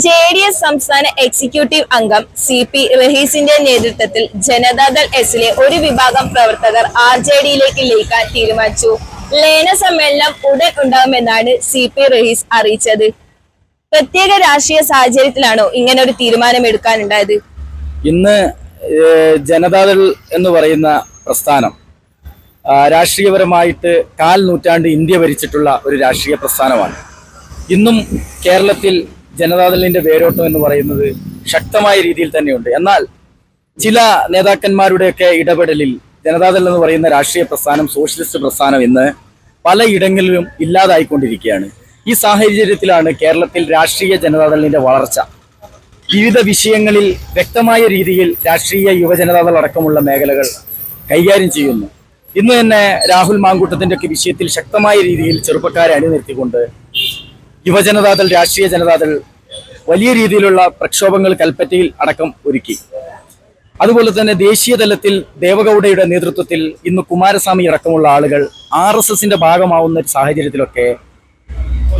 J D S സംസ്ഥാന executive അംഗം C P റഹീസിന്റെ നേതൃത്വത്തിൽ ജനതാദൾ എസിലെ ഒരു വിഭാഗം പ്രവർത്തകർ ആർ ജെ ഡിയിലേക്ക് ലയിക്കാൻ തീരുമാനിച്ചു. ലയന സമ്മേളനം ഉടൻ ഉണ്ടാകുമെന്നാണ് സി പി റഹീസ് അറിയിച്ചത്. പ്രത്യേക രാഷ്ട്രീയ സാഹചര്യത്തിലാണോ ഇങ്ങനെ ഒരു തീരുമാനം എടുക്കാനുണ്ടായത് ഇന്ന് ജനതാദൾ എന്ന് പറയുന്ന പ്രസ്ഥാനം രാഷ്ട്രീയപരമായിട്ട് കാൽ നൂറ്റാണ്ട് ഇന്ത്യ ഭരിച്ചിട്ടുള്ള ഒരു രാഷ്ട്രീയ പ്രസ്ഥാനമാണ്. ഇന്നും കേരളത്തിൽ ജനതാദളിന്റെ വേരോട്ടം എന്ന് പറയുന്നത് ശക്തമായ രീതിയിൽ തന്നെയുണ്ട്. എന്നാൽ ചില നേതാക്കന്മാരുടെയൊക്കെ ഇടപെടലിൽ ജനതാദൾ എന്ന് പറയുന്ന രാഷ്ട്രീയ പ്രസ്ഥാനം സോഷ്യലിസ്റ്റ് പ്രസ്ഥാനം ഇന്ന് പലയിടങ്ങളിലും ഇല്ലാതായിക്കൊണ്ടിരിക്കുകയാണ്. ഈ സാഹചര്യത്തിലാണ് കേരളത്തിൽ രാഷ്ട്രീയ ജനതാദളിന്റെ വളർച്ച. വിവിധ വിഷയങ്ങളിൽ വ്യക്തമായ രീതിയിൽ രാഷ്ട്രീയ യുവജനതാദൾ അടക്കമുള്ള മേഖലകൾ കൈകാര്യം ചെയ്യുന്നു. ഇന്ന് തന്നെ രാഹുൽ മാങ്കൂട്ടത്തിന്റെ ഒക്കെ വിഷയത്തിൽ ശക്തമായ രീതിയിൽ ചെറുപ്പക്കാരെ അണിനിർത്തിക്കൊണ്ട് യുവജനതാദൾ രാഷ്ട്രീയ ജനതാദൾ വലിയ രീതിയിലുള്ള പ്രക്ഷോഭങ്ങൾ കൽപ്പറ്റയിൽ അടക്കം ഒരുക്കി. അതുപോലെ തന്നെ ദേശീയ തലത്തിൽ ദേവഗൌഡയുടെ നേതൃത്വത്തിൽ ഇന്ന് കുമാരസ്വാമി അടക്കമുള്ള ആളുകൾ ആർ എസ് എസിന്റെ ഭാഗമാവുന്ന സാഹചര്യത്തിലൊക്കെ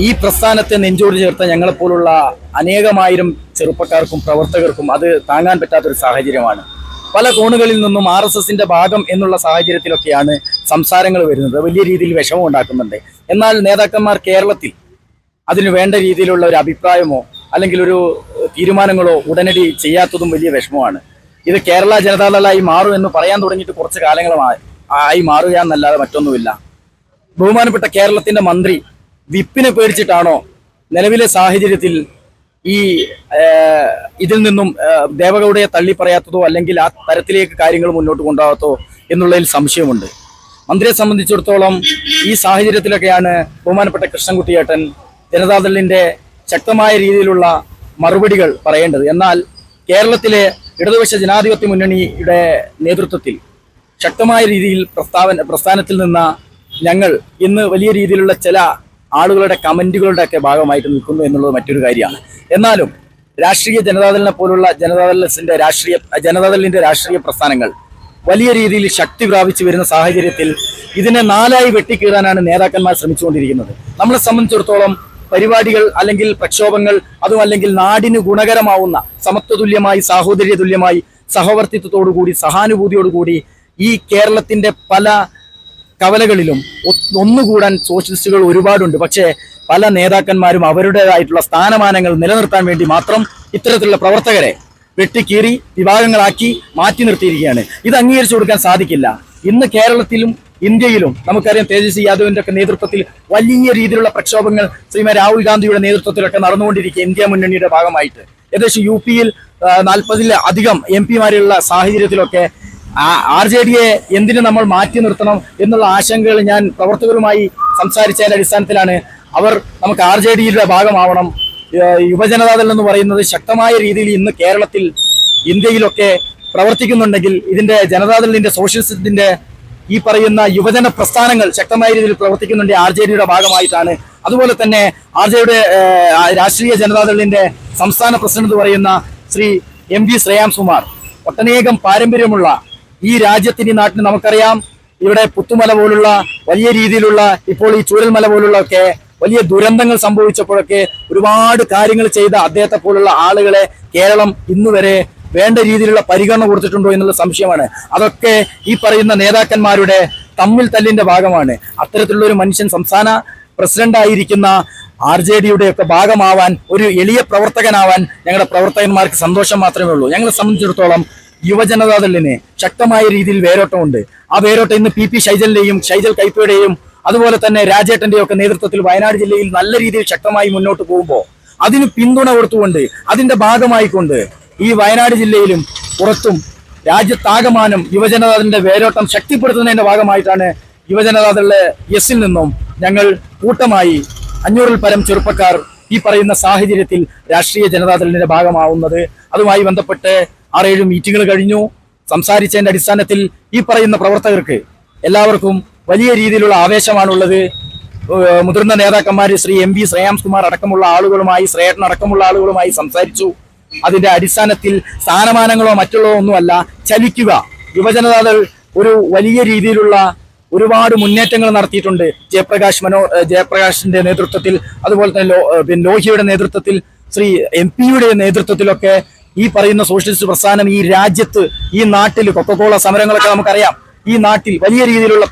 ഈ പ്രസ്ഥാനത്തെ നെഞ്ചോട് ചേർത്ത ഞങ്ങളെപ്പോലുള്ള അനേകമായിരം ചെറുപ്പക്കാർക്കും പ്രവർത്തകർക്കും അത് താങ്ങാൻ പറ്റാത്തൊരു സാഹചര്യമാണ്. പല കോണുകളിൽ നിന്നും ആർ എസ് എസിന്റെ ഭാഗം എന്നുള്ള സാഹചര്യത്തിലൊക്കെയാണ് സംസാരങ്ങൾ വരുന്നത്. വലിയ രീതിയിൽ വിഷമം ഉണ്ടാക്കുന്നുണ്ട് എന്നാൽ നേതാക്കന്മാർ കേരളത്തിൽ അതിന് വേണ്ട രീതിയിലുള്ള ഒരു അഭിപ്രായമോ അല്ലെങ്കിൽ ഒരു തീരുമാനങ്ങളോ ഉടനടി ചെയ്യാത്തതും വലിയ വിഷമമാണ്. ഇത് കേരള ജനതാദളായി മാറും എന്ന് പറയാൻ തുടങ്ങിയിട്ട് കുറച്ച് കാലങ്ങളുമായി ആയി മാറുക എന്നല്ലാതെ മറ്റൊന്നുമില്ല. ബഹുമാനപ്പെട്ട കേരളത്തിന്റെ മന്ത്രി വിപ്പിനെ പേടിച്ചിട്ടാണോ നിലവിലെ സാഹചര്യത്തിൽ ഈ ഇതിൽ നിന്നും ദേവഗൗഡയെ തള്ളി പറയാത്തതോ അല്ലെങ്കിൽ ആ തരത്തിലേക്ക് കാര്യങ്ങൾ മുന്നോട്ട് കൊണ്ടുപോകാത്തോ എന്നുള്ളതിൽ സംശയമുണ്ട്. മന്ത്രിയെ സംബന്ധിച്ചിടത്തോളം ഈ സാഹചര്യത്തിലൊക്കെയാണ് ബഹുമാനപ്പെട്ട കൃഷ്ണൻകുട്ടിയേട്ടൻ ജനതാദളിന്റെ ശക്തമായ രീതിയിലുള്ള മറുപടികൾ പറയേണ്ടത്. എന്നാൽ കേരളത്തിലെ ഇടതുപക്ഷ ജനാധിപത്യ മുന്നണിയുടെ നേതൃത്വത്തിൽ ശക്തമായ രീതിയിൽ പ്രസ്താവന പ്രസ്ഥാനത്തിൽ നിന്ന ഞങ്ങൾ ഇന്ന് വലിയ രീതിയിലുള്ള ചില ആളുകളുടെ കമന്റുകളുടെ ഒക്കെ ഭാഗമായിട്ട് നിൽക്കുന്നു എന്നുള്ളത് മറ്റൊരു കാര്യമാണ്. എന്നാലും രാഷ്ട്രീയ ജനതാദളിനെ പോലുള്ള ജനതാദളിന്റെ രാഷ്ട്രീയ ജനതാദളിന്റെ രാഷ്ട്രീയ പ്രസ്ഥാനങ്ങൾ വലിയ രീതിയിൽ ശക്തി പ്രാപിച്ചു വരുന്ന സാഹചര്യത്തിൽ ഇതിനെ നാലായി വെട്ടിക്കീടാനാണ് നേതാക്കന്മാർ ശ്രമിച്ചുകൊണ്ടിരിക്കുന്നത്. നമ്മളെ സംബന്ധിച്ചിടത്തോളം പരിപാടികൾ അല്ലെങ്കിൽ പ്രക്ഷോഭങ്ങൾ അതും അല്ലെങ്കിൽ നാടിന് ഗുണകരമാവുന്ന സമത്വതുല്യമായി സാഹോദര്യ തുല്യമായി സഹവർത്തിത്വത്തോടുകൂടി സഹാനുഭൂതിയോടുകൂടി ഈ കേരളത്തിന്റെ പല കവലകളിലും ഒന്നുകൂടാൻ സോഷ്യലിസ്റ്റുകൾ ഒരുപാടുണ്ട്. പക്ഷേ പല നേതാക്കന്മാരും അവരുടേതായിട്ടുള്ള സ്ഥാനമാനങ്ങൾ നിലനിർത്താൻ വേണ്ടി മാത്രം ഇത്തരത്തിലുള്ള പ്രവർത്തകരെ വെട്ടിക്കീറി വിഭാഗങ്ങളാക്കി മാറ്റി നിർത്തിയിരിക്കുകയാണ്. ഇത് അംഗീകരിച്ചു കൊടുക്കാൻ സാധിക്കില്ല. ഇന്ന് കേരളത്തിലും ഇന്ത്യയിലും നമുക്കറിയാം തേജസ്വി യാദവിന്റെ ഒക്കെ നേതൃത്വത്തിൽ വലിയ രീതിയിലുള്ള പ്രക്ഷോഭങ്ങൾ ശ്രീമാൻ രാഹുൽ ഗാന്ധിയുടെ നേതൃത്വത്തിലൊക്കെ നടന്നുകൊണ്ടിരിക്കുക ഇന്ത്യ മുന്നണിയുടെ ഭാഗമായിട്ട്. ഏകദേശം യു പിയിൽ നാൽപ്പതിൽ അധികം എം പിമാരുള്ള സാഹചര്യത്തിലൊക്കെ ആർ ജെ ഡിയെ എന്തിനു നമ്മൾ മാറ്റി നിർത്തണം എന്നുള്ള ആശങ്കകൾ ഞാൻ പ്രവർത്തകരുമായി സംസാരിച്ചതിന്റെ അടിസ്ഥാനത്തിലാണ് അവർ നമുക്ക് ആർ ജെ ഡിയുടെ ഭാഗമാവണം. യുവജനതാദൾ എന്ന് പറയുന്നത് ശക്തമായ രീതിയിൽ ഇന്ന് കേരളത്തിൽ ഇന്ത്യയിലൊക്കെ പ്രവർത്തിക്കുന്നുണ്ടെങ്കിൽ ഇതിന്റെ ജനതാദളിന്റെ സോഷ്യലിസത്തിന്റെ ഈ പറയുന്ന യുവജന പ്രസ്ഥാനങ്ങൾ ശക്തമായ രീതിയിൽ പ്രവർത്തിക്കുന്നുണ്ട് ആർ ജെ ഡിയുടെ ഭാഗമായിട്ടാണ്. അതുപോലെ തന്നെ ആർ ജെ യുടെ രാഷ്ട്രീയ ജനതാദളിന്റെ സംസ്ഥാന പ്രസിഡന്റ് എന്ന് പറയുന്ന ശ്രീ എം വി ശ്രേയാംസുമാർ. ഒട്ടനേകം പാരമ്പര്യമുള്ള ഈ രാജ്യത്തിന് ഈ നാട്ടിന് നമുക്കറിയാം. ഇവിടെ പുത്തുമല പോലുള്ള വലിയ രീതിയിലുള്ള ഇപ്പോൾ ഈ ചൂരൽമല പോലുള്ള ഒക്കെ വലിയ ദുരന്തങ്ങൾ സംഭവിച്ചപ്പോഴൊക്കെ ഒരുപാട് കാര്യങ്ങൾ ചെയ്ത അദ്ദേഹത്തെ പോലുള്ള ആളുകളെ കേരളം ഇന്നുവരെ വേണ്ട രീതിയിലുള്ള പരിഗണന കൊടുത്തിട്ടുണ്ടോ എന്നുള്ള സംശയമാണ്. അതൊക്കെ ഈ പറയുന്ന നേതാക്കന്മാരുടെ തമ്മിൽ തല്ലിന്റെ ഭാഗമാണ്. അത്തരത്തിലുള്ള ഒരു മനുഷ്യൻ സംസ്ഥാന പ്രസിഡന്റ് ആയിരിക്കുന്ന ആർ ജെ ഡിയുടെ ഒക്കെ ഭാഗമാവാൻ ഒരു എളിയ പ്രവർത്തകനാവാൻ ഞങ്ങളുടെ പ്രവർത്തകന്മാർക്ക് സന്തോഷം മാത്രമേ ഉള്ളൂ. ഞങ്ങളെ സംബന്ധിച്ചിടത്തോളം യുവജനതാദളിന് ശക്തമായ രീതിയിൽ വേരോട്ടമുണ്ട്. ആ വേരോട്ടം ഇന്ന് പി പി ഷൈജലിന്റെയും ഷൈജൽ കൈപ്പയുടെയും അതുപോലെ തന്നെ രാജേട്ടന്റെയും ഒക്കെ നേതൃത്വത്തിൽ വയനാട് ജില്ലയിൽ നല്ല രീതിയിൽ ശക്തമായി മുന്നോട്ട് പോകുമ്പോൾ അതിന് പിന്തുണ കൊടുത്തുകൊണ്ട് അതിന്റെ ഭാഗമായിക്കൊണ്ട് ഈ വയനാട് ജില്ലയിലും പുറത്തും രാജ്യത്താകമാനം യുവജനതാദളിന്റെ വേരോട്ടം ശക്തിപ്പെടുത്തുന്നതിന്റെ ഭാഗമായിട്ടാണ് യുവജനതാദളിലെ എസിൽ നിന്നും ഞങ്ങൾ കൂട്ടമായി അഞ്ഞൂറിൽ പരം ചെറുപ്പക്കാർ ഈ പറയുന്ന സാഹചര്യത്തിൽ രാഷ്ട്രീയ ജനതാദളിന്റെ ഭാഗമാവുന്നത്. അതുമായി ബന്ധപ്പെട്ട് ആറേഴ് മീറ്റിംഗുകൾ കഴിഞ്ഞു. സംസാരിച്ചതിന്റെ അടിസ്ഥാനത്തിൽ ഈ പറയുന്ന പ്രവർത്തകർക്ക് എല്ലാവർക്കും വലിയ രീതിയിലുള്ള ആവേശമാണുള്ളത്. മുതിർന്ന നേതാക്കന്മാർ ശ്രീ എം വി ശ്രേയാംസ് കുമാർ അടക്കമുള്ള ആളുകളുമായി ശ്രേയട്ടൻ അടക്കമുള്ള ആളുകളുമായി സംസാരിച്ചു. അതിന്റെ അടിസ്ഥാനത്തിൽ സ്ഥാനമാനങ്ങളോ മറ്റുള്ളതോ ഒന്നുമല്ല ചലിക്കുക. യുവജനതാദൾ ഒരു വലിയ രീതിയിലുള്ള ഒരുപാട് മുന്നേറ്റങ്ങൾ നടത്തിയിട്ടുണ്ട്. ജയപ്രകാശ് മനോ ജയപ്രകാശിന്റെ നേതൃത്വത്തിൽ അതുപോലെ തന്നെ പിന്നെ ലോഹിയുടെ നേതൃത്വത്തിൽ ശ്രീ എം പിയുടെ നേതൃത്വത്തിലൊക്കെ ഈ പറയുന്ന സോഷ്യലിസ്റ്റ് പ്രസ്ഥാനം ഈ രാജ്യത്ത് ഈ നാട്ടിൽ കൊക്കക്കോള സമരങ്ങളൊക്കെ നമുക്കറിയാം. ഈ നാട്ടിൽ വലിയ രീതിയിലുള്ള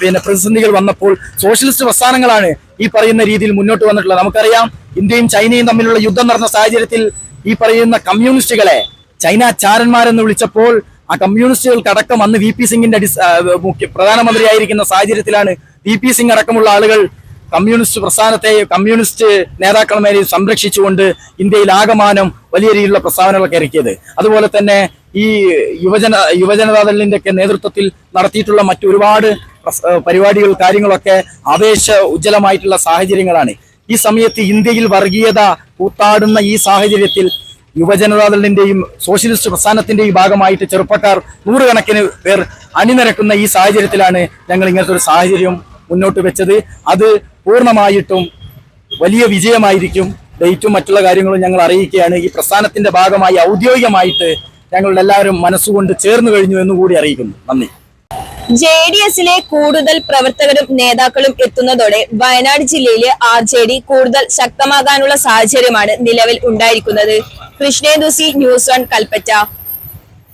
പിന്നെ പ്രതിസന്ധികൾ വന്നപ്പോൾ സോഷ്യലിസ്റ്റ് പ്രസ്ഥാനങ്ങളാണ് ഈ പറയുന്ന രീതിയിൽ മുന്നോട്ട് വന്നിട്ടുള്ളത്. നമുക്കറിയാം ഇന്ത്യയും ചൈനയും തമ്മിലുള്ള യുദ്ധം നടന്ന സാഹചര്യത്തിൽ ഈ പറയുന്ന കമ്മ്യൂണിസ്റ്റുകളെ ചൈന ചാരന്മാരെന്ന് വിളിച്ചപ്പോൾ ആ കമ്മ്യൂണിസ്റ്റുകൾക്കടക്കം അന്ന് വി പി സിംഗിന്റെ മുഖ്യ പ്രധാനമന്ത്രിയായിരിക്കുന്ന സാഹചര്യത്തിലാണ് വി പി സിംഗ് അടക്കമുള്ള ആളുകൾ കമ്മ്യൂണിസ്റ്റ് പ്രസ്ഥാനത്തെ കമ്മ്യൂണിസ്റ്റ് നേതാക്കളെ സംരക്ഷിച്ചുകൊണ്ട് ഇന്ത്യയിൽ ആകമാനം വലിയ രീതിയിലുള്ള പ്രസ്താവനകളൊക്കെ ഇറക്കിയത്. അതുപോലെ തന്നെ ഈ യുവജന യുവജനതാദളിന്റെ ഒക്കെ നേതൃത്വത്തിൽ നടത്തിയിട്ടുള്ള മറ്റൊരുപാട് പരിപാടികൾ കാര്യങ്ങളൊക്കെ ആവേശ ഉജ്ജ്വലമായിട്ടുള്ള സാഹചര്യങ്ങളാണ്. ഈ സമയത്ത് ഇന്ത്യയിൽ വർഗീയത കൂത്താടുന്ന ഈ സാഹചര്യത്തിൽ യുവജനതാദളിന്റെയും സോഷ്യലിസ്റ്റ് പ്രസ്ഥാനത്തിന്റെയും ഭാഗമായിട്ട് ചെറുപ്പക്കാർ നൂറുകണക്കിന് പേർ അണിനിരക്കുന്ന ഈ സാഹചര്യത്തിലാണ് ഞങ്ങൾ ഇങ്ങനത്തെ ഒരു സാഹചര്യം മുന്നോട്ട് വെച്ചത്. അത് പൂർണമായിട്ടും വലിയ വിജയമായിരിക്കും. ഡേറ്റും മറ്റുള്ള കാര്യങ്ങളും ഞങ്ങൾ അറിയിക്കുകയാണ്. ഈ പ്രസ്ഥാനത്തിന്റെ ഭാഗമായി ഔദ്യോഗികമായിട്ട് ഞങ്ങളുടെ എല്ലാവരും മനസ്സുകൊണ്ട് ചേർന്ന് കഴിഞ്ഞു എന്നുകൂടി അറിയിക്കുന്നു. നന്ദി. ജെ ഡി എസിലെ കൂടുതൽ പ്രവർത്തകരും നേതാക്കളും എത്തുന്നതോടെ വയനാട് ജില്ലയിലെ ആർ ജെ ഡി കൂടുതൽ ശക്തമാകാനുള്ള സാഹചര്യമാണ് നിലവിൽ ഉണ്ടായിരിക്കുന്നത്. Krishnendu C news one Kalpetta.